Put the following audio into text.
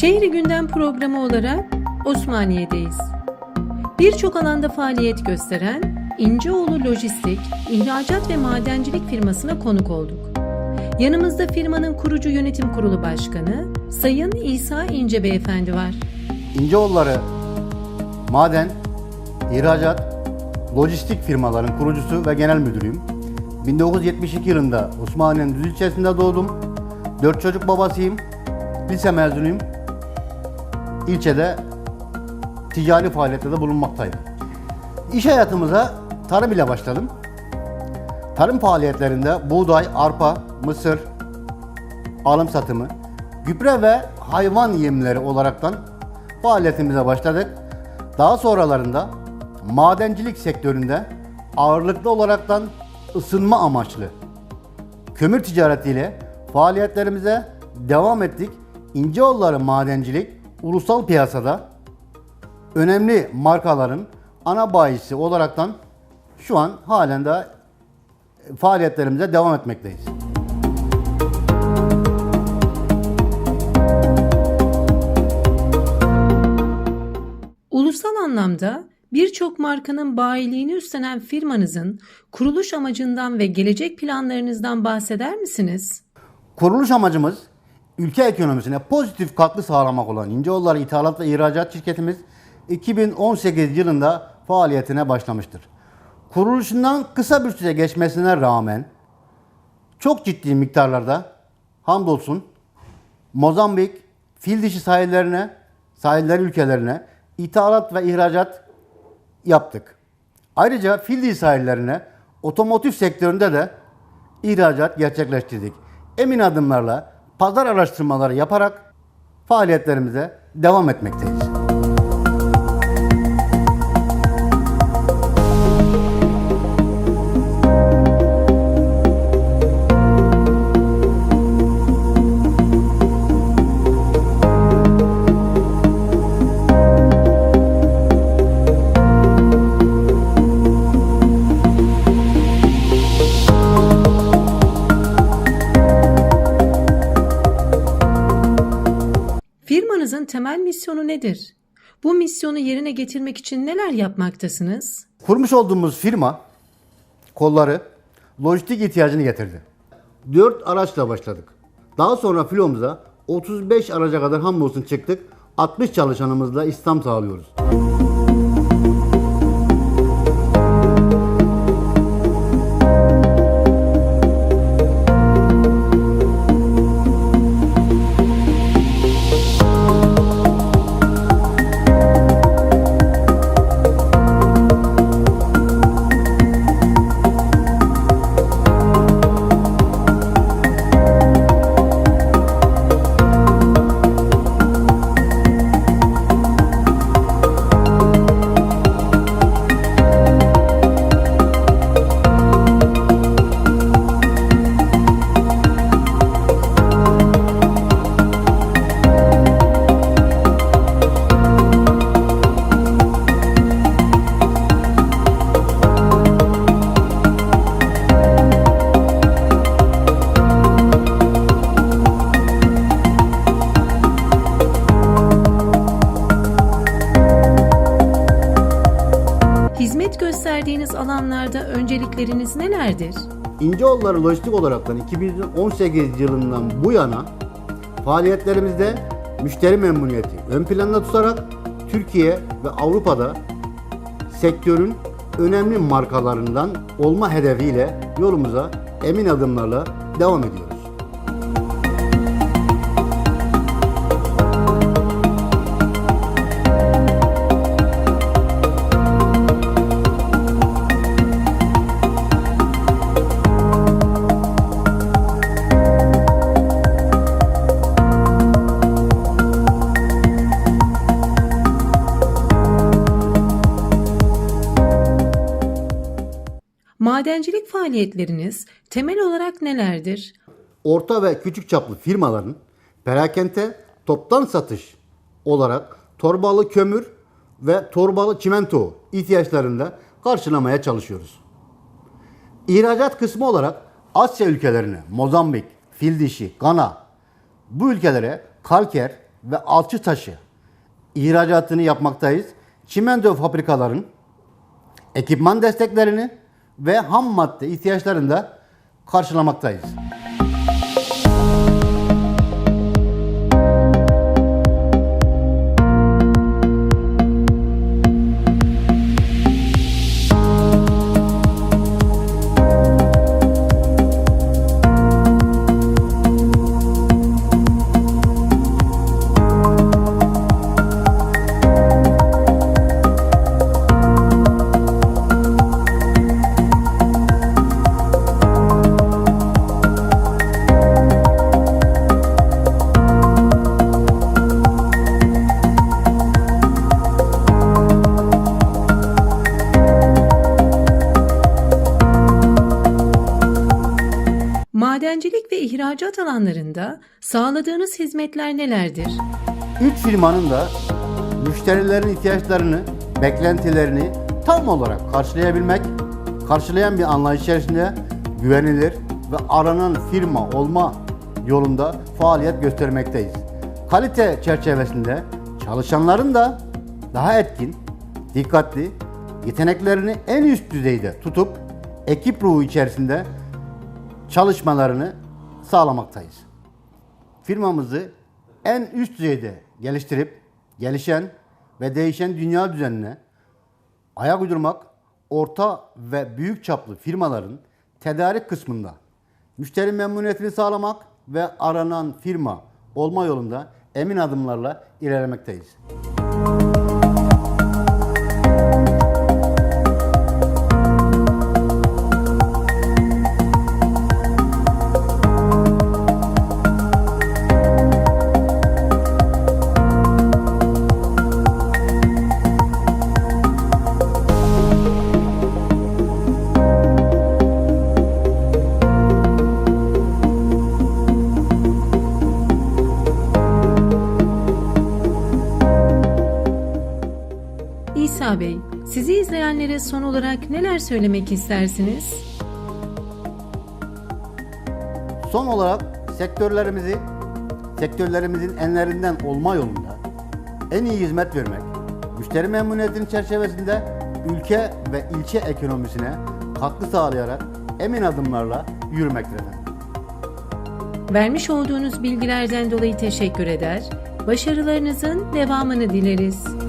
Şehri Gündem programı olarak Osmaniye'deyiz. Birçok alanda faaliyet gösteren İnceoğlu Lojistik, İhracat ve Madencilik firmasına konuk olduk. Yanımızda firmanın kurucu yönetim kurulu başkanı Sayın İsa İnce Beyefendi var. İnceoğulları maden, ihracat, lojistik firmaların kurucusu ve genel müdürüyüm. 1972 yılında Osmaniye'nin Düz ilçesinde doğdum. Dört çocuk babasıyım. Lise mezunuyum. İlçede ticari faaliyetlerde bulunmaktayım. İş hayatımıza tarım ile başladım. Tarım faaliyetlerinde buğday, arpa, mısır, alım satımı, gübre ve hayvan yemleri olaraktan faaliyetimize başladık. Daha sonralarında madencilik sektöründe ağırlıklı olaraktan ısınma amaçlı kömür ticaretiyle faaliyetlerimize devam ettik. İnceoğulları Madencilik ulusal piyasada önemli markaların ana bayisi olaraktan şu an halen de faaliyetlerimize devam etmekteyiz. Ulusal anlamda birçok markanın bayiliğini üstlenen firmanızın kuruluş amacından ve gelecek planlarınızdan bahseder misiniz? Kuruluş amacımız ülke ekonomisine pozitif katkı sağlamak olan İnceoğulları İthalat ve İhracat Şirketimiz 2018 yılında faaliyetine başlamıştır. Kuruluşundan kısa bir süre geçmesine rağmen çok ciddi miktarlarda hamdolsun Mozambik, fil dişi sahillerine, sahiller ülkelerine ithalat ve ihracat yaptık. Ayrıca fil dişi sahillerine otomotiv sektöründe de ihracat gerçekleştirdik. Emin adımlarla pazar araştırmaları yaparak faaliyetlerimize devam etmekteyiz. Firmanızın temel misyonu nedir? Bu misyonu yerine getirmek için neler yapmaktasınız? Kurmuş olduğumuz firma kolları lojistik ihtiyacını getirdi. 4 araçla başladık. Daha sonra filomuza 35 araca kadar hamdolsun çıktık. 60 çalışanımızla istihdam sağlıyoruz. Hizmet gösterdiğiniz alanlarda öncelikleriniz nelerdir? İnceoğulları Lojistik olaraktan 2018 yılından bu yana faaliyetlerimizde müşteri memnuniyeti ön planda tutarak Türkiye ve Avrupa'da sektörün önemli markalarından olma hedefiyle yolumuza emin adımlarla devam ediyoruz. Madencilik faaliyetleriniz temel olarak nelerdir? orta ve küçük çaplı firmaların perakende toptan satış olarak torbalı kömür ve torbalı çimento ihtiyaçlarında karşılamaya çalışıyoruz. İhracat kısmı olarak Asya ülkelerine, Mozambik, Fil dişi, Gana bu ülkelere kalker, ve alçı taşı ihracatını yapmaktayız. Çimento fabrikaların ekipman desteklerini ve ham madde ihtiyaçlarını da karşılamaktayız. Alanlarında sağladığınız hizmetler nelerdir? Üç firmanın da müşterilerin ihtiyaçlarını, beklentilerini tam olarak karşılayabilmek, karşılayan bir anlayış içerisinde güvenilir ve aranan firma olma yolunda faaliyet göstermekteyiz. Kalite çerçevesinde çalışanların da daha etkin, dikkatli, yeteneklerini en üst düzeyde tutup ekip ruhu içerisinde çalışmalarını sağlamaktayız firmamızı en üst düzeyde geliştirip gelişen ve değişen dünya düzenine ayak uydurmak, orta ve büyük çaplı firmaların tedarik kısmında müşteri memnuniyetini sağlamak ve aranan firma olma yolunda emin adımlarla ilerlemekteyiz. İsa Bey, sizi izleyenlere son olarak neler söylemek istersiniz? Son olarak sektörlerimizi sektörlerimizin enlerinden olma yolunda en iyi hizmet vermek, müşteri memnuniyetinin çerçevesinde ülke ve ilçe ekonomisine katkı sağlayarak emin adımlarla yürümektir efendim. Vermiş olduğunuz bilgilerden dolayı teşekkür eder, başarılarınızın devamını dileriz.